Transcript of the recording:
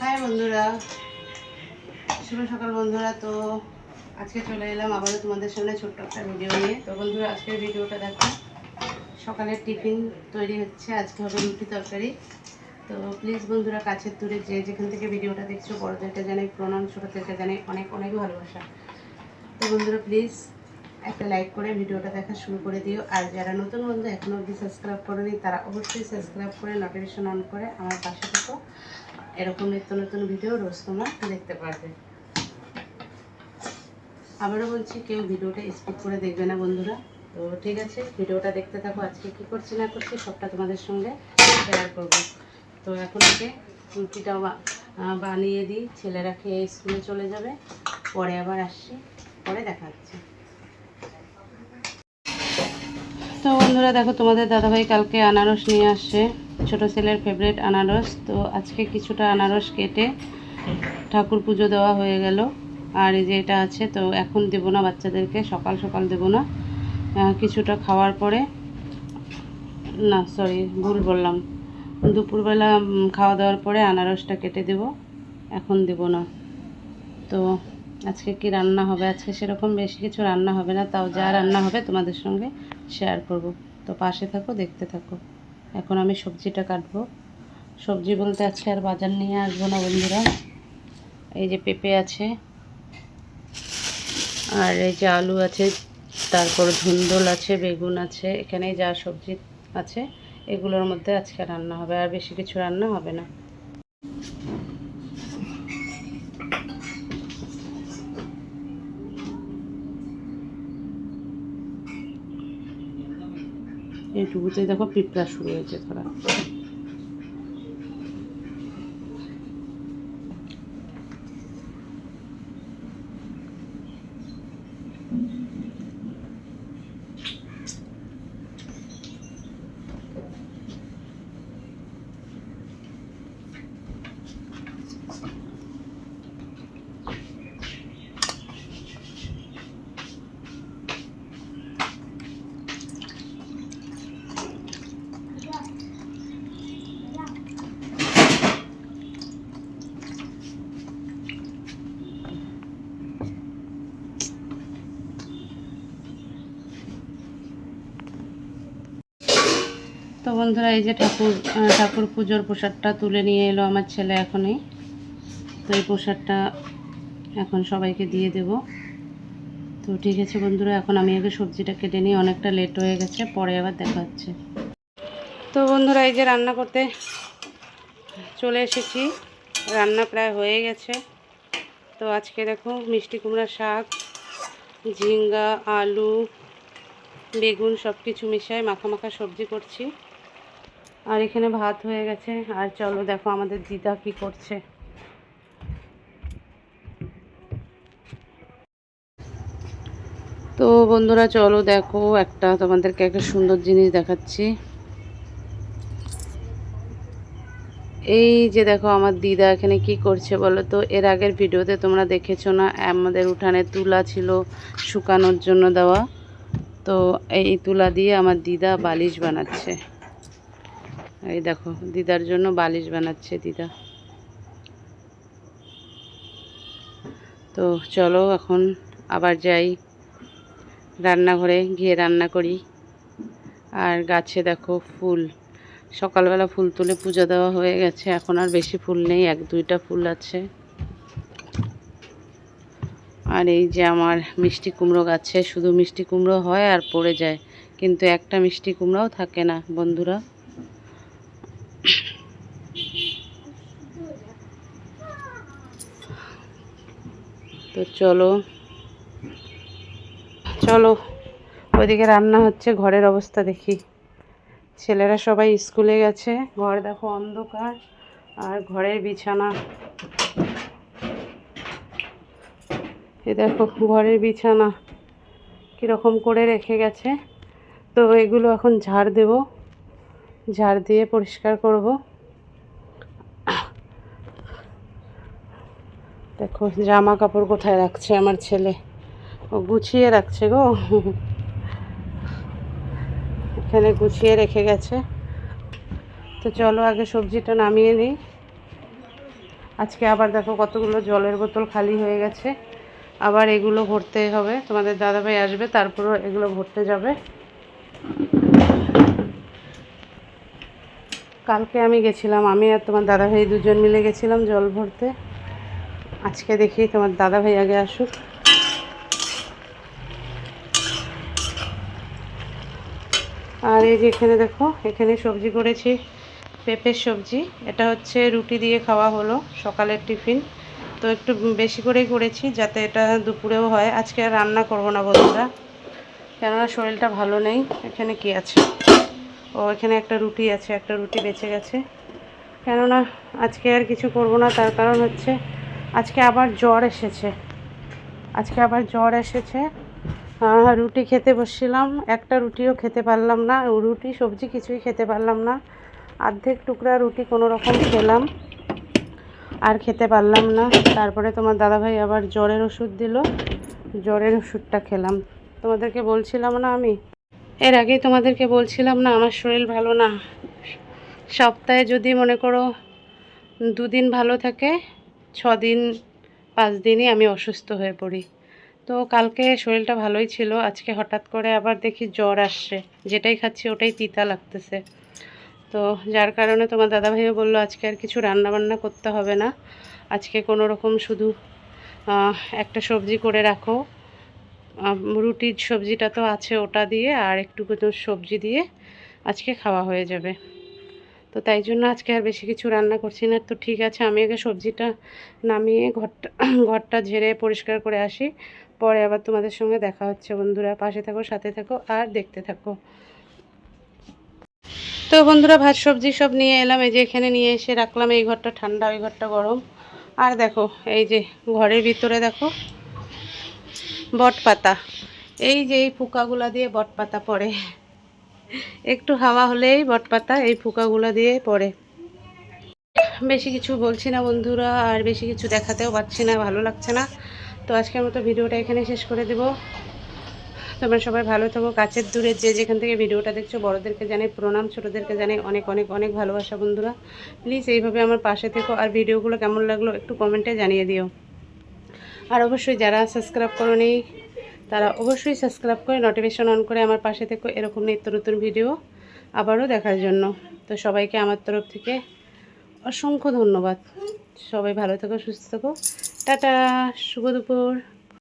High বন্ধুরা। শুভ সকাল বন্ধুরা। তো আজকে চলে এলাম আবারও তোমাদের সামনে ছোট্ট একটা ভিডিও নিয়ে। তো বন্ধুরা, আজকের ভিডিওটা দেখো। সকালের টিফিন তৈরি হচ্ছে। আজকে হবে রুটি তরকারি। তো প্লিজ বন্ধুরা, কাছের দূরে যে যেখান থেকে ভিডিওটা দেখছ, বড়দেরকে জানাই প্রণাম, ছোটোদেরকে জানাই অনেক অনেক ভালোবাসা। তো বন্ধুরা প্লিজ একটা লাইক করে ভিডিওটা দেখা শুরু করে দিও। আর যারা নতুন বন্ধু এখনও অবধি সাবস্ক্রাইব করেনি, তারা অবশ্যই সাবস্ক্রাইব করে নোটিফিকেশন অন করে আমার পাশে থাকো। এরকম নিত্য নতুন ভিডিও রোজ তোমরা দেখতে পারবে। আবারও বলছি, কেউ ভিডিওটা স্কিপ করে দেখবে না বন্ধুরা। তো ঠিক আছে, ভিডিওটা দেখতে থাকো। আজকে কী করছি না করছি সবটা তোমাদের সঙ্গে শেয়ার করব। তো এখন থেকে বা- বানিয়ে দিই। ছেলেরা খেয়ে স্কুলে চলে যাবে। পরে আবার আসছি, পরে দেখা হচ্ছে। তো বন্ধুরা, দেখো তোমাদের দাদাভাই কালকে আনারস নিয়ে আসছে ছোট ছেলের ফেভারিট আনারস। তো আজকে কিছুটা আনারস কেটে ঠাকুর পুজো দেওয়া হয়ে গেল। আর এই যে এটা আছে, তো এখন দেবো না বাচ্চাদেরকে, সকাল সকাল দেবো না। কিছুটা খাওয়ার পরে, না সরি ভুল বললাম। দুপুরবেলা খাওয়া দাওয়ার পরে আনারসটা কেটে দেব। এখন দেব না। তো আজকে কি রান্না হবে? আজকে সেরকম বেশি কিছু রান্না হবে না। তাও যা রান্না হবে তোমাদের সঙ্গে শেয়ার করব। তো পাশে থাকো, দেখতে থাকো। এখন আমি সবজিটা কাটবো। সবজি বলতে আজকে আর বাজার নিয়ে আসব না বন্ধুরা। এই যে পেঁপে আছে, আর এই যে আলু আছে, তারপর ধুন্দল আছে, বেগুন আছে এখানে যা সবজি আছে, এগুলোর মধ্যে আজকে রান্না হবে, আর বেশি কিছু রান্না হবে না। এইটুকুতেই দেখো পিঁপড়া শুরু হয়েছে ধরা। তো বন্ধুরা, এই যে ঠাকুর ঠাকুর পুজোর প্রসাদটা তুলে নিয়ে এলো আমার ছেলে এখনই। তো এই প্রসাদটা এখন সবাইকে দিয়ে দেব। তো ঠিক আছে বন্ধুরা, এখন আমি আগে সবজিটা কেটে নিই, অনেকটা লেট হয়ে গেছে, পরে আবার দেখা হচ্ছে। তো বন্ধুরা, এই যে রান্না করতে চলে এসেছি, রান্না প্রায় হয়ে গেছে। তো আজকে দেখো মিষ্টি কুমড়া শাক, ঝিঙ্গা, আলু, বেগুন সব কিছু মিশায় মাখা মাখা সবজি করছি। আর এখানে ভাত হয়ে গেছে। আর চলো দেখো আমাদের দিদা কি করছে। তো বন্ধুরা, চলো দেখো একটা তোমাদেরকে একটা সুন্দর জিনিস দেখাচ্ছি। এই যে দেখো আমার দিদা এখানে কি করছে বলো তো? এর আগের ভিডিওতে তোমরা দেখেছ না, আমাদের উঠানে তুলা ছিল শুকানোর জন্য দেওয়া। তো এই তুলা দিয়ে আমার দিদা বালিশ বানাচ্ছে। এই দেখো, দিদার জন্য বালিশ বানাচ্ছে দিদা। তো চলো এখন আবার যাই, রান্নাঘরে গিয়ে রান্না করি। আর গাছে দেখো ফুল, সকালবেলা ফুল তুলে পূজা দেওয়া হয়ে গেছে, এখন আর বেশি ফুল নেই, এক দুইটা ফুল আছে। আর এই যে আমার মিষ্টি কুমড়ো গাছে শুধু মিষ্টি কুমড়ো হয় আর পড়ে যায়, কিন্তু একটা মিষ্টি কুমড়োও থাকে না, বন্ধুরা। তো চলো। চলো, ওইদিকে রান্না হচ্ছে, ঘরের অবস্থা দেখি। ছেলেরা সবাই স্কুলে গেছে, ঘর দেখো অন্ধকার, আর ঘরের বিছানা। এ দেখো, ঘরের বিছানা কীরকম করে রেখে গেছে। তো এগুলো এখন ঝাড় দেব। ঝাড় দিয়ে পরিষ্কার করব। দেখো, জামা কাপড় কোথায় রাখছে আমার ছেলে? ও গুছিয়ে রাখছে গো। এখানে গুছিয়ে রেখে গেছে। তো চলো, আগে সবজিটা নামিয়ে নিই। আজকে আবার দেখো কতগুলো জলের বোতল খালি হয়ে গেছে। আবার এগুলো ভরতে হবে। তোমাদের দাদাভাই আসবে, তারপরও এগুলো ভরতে যাবে। কালকে আমি গেছিলাম, আমি আর তোমার দাদাভাই দুজন মিলে গেছিলাম জল ভরতে। আজকে দেখি তোমার দাদাভাই আগে আসুক। আর এই যে এখানে দেখো, এখানে সবজি করেছি, পেঁপের সবজি। এটা হচ্ছে রুটি দিয়ে খাওয়া হলো সকালের টিফিন। তো একটু বেশি করেই করেছি যাতে এটা দুপুরেও হয়। আজকে রান্না করব না বন্ধুরা, কেননা শরীরটা ভালো নেই, এখানে কি আছে? ও এখানে একটা রুটি আছে, একটা রুটি বেঁচে গেছে। কেননা আজকে আর কিছু করব না, তার কারণ হচ্ছে আজকে আবার জ্বর এসেছে। আজকে আবার জ্বর এসেছে। রুটি খেতে বসছিলাম, একটা রুটিও খেতে পারলাম না। রুটি, সবজি কিছুই খেতে পারলাম না। অর্ধেক টুকরা রুটি কোনো রকম খেলাম, আর খেতে পারলাম না। তারপরে তোমার দাদাভাই আবার জ্বরের ওষুধ দিল, জ্বরের ওষুধটা খেলাম। তোমাদেরকে বলছিলাম না আমি? এর আগেই তোমাদেরকে বলছিলাম না, আমার শরীর ভালো না। সপ্তাহে যদি মনে করো দুদিন ভালো থাকে ছ দিন পাঁচ দিনই আমি অসুস্থ হয়ে পড়ি। তো কালকে শরীরটা ভালোই ছিল, আজকে হঠাৎ করে আবার দেখি জ্বর আসছে। যেটাই খাচ্ছি ওটাই তিতা লাগতেছে। তো যার কারণে তোমার দাদাভাইও বলল, আজকে আর কিছু রান্না বান্না করতে হবে না। আজকে কোনো রকম শুধু একটা সবজি করে রাখো। রুটির সবজিটা তো আছে ওটা দিয়ে আর একটু সবজি দিয়ে আজকে খাওয়া হয়ে যাবে। তো তাই জন্য আজকে আর বেশি কিছু রান্না করছি না। তো ঠিক আছে, আমি আগে সবজিটা নামিয়ে ঘরটা ঘরটা ঝেড়ে পরিষ্কার করে আসি। পরে আবার তোমাদের সঙ্গে দেখা হচ্ছে বন্ধুরা। পাশে থাকো, সাথে থাকো আর দেখতে থাকো। তো বন্ধুরা, ভাত, সবজি সব নিয়ে এলাম। এই যে এখানে নিয়ে এসে রাখলাম। এই ঘরটা ঠান্ডা, ওই ঘরটা গরম। আর দেখো, এই যে ঘরের ভিতরে দেখো বট পাতা এই যে এই ফুকাগুলা দিয়ে বট পাতা পড়ে। একটু হাওয়া হলেই বট পাতা এই ফুকাগুলা দিয়ে পড়ে। বেশি কিছু বলছি না বন্ধুরা, আর বেশি কিছু দেখাতেও পারছি না, ভালো লাগছে না। তো আজকের মতো ভিডিওটা এখানে শেষ করে দেবো। তোমরা সবাই ভালো থাকো, কাছের দূরে যে যেখান থেকে ভিডিওটা দেখছ, বড়োদেরকে জানাই প্রণাম, ছোটোদেরকে জানাই অনেক অনেক অনেক ভালোবাসা বন্ধুরা। প্লিজ এইভাবে আমার পাশে থেকো, আর ভিডিওগুলো কেমন লাগল একটু কমেন্টে জানিয়ে দিও। আর অবশ্যই যারা সাবস্ক্রাইব করোনি, তারা অবশ্যই সাবস্ক্রাইব করে নোটিফিকেশন অন করে আমার পাশে থেকে এরকম নিত্য নতুন ভিডিও আবারও দেখার জন্য। তো সবাইকে আমার তরফ থেকে অসংখ্য ধন্যবাদ। সবাই ভালো থেকো, সুস্থ থেকো। টাটা, শুভ দুপুর।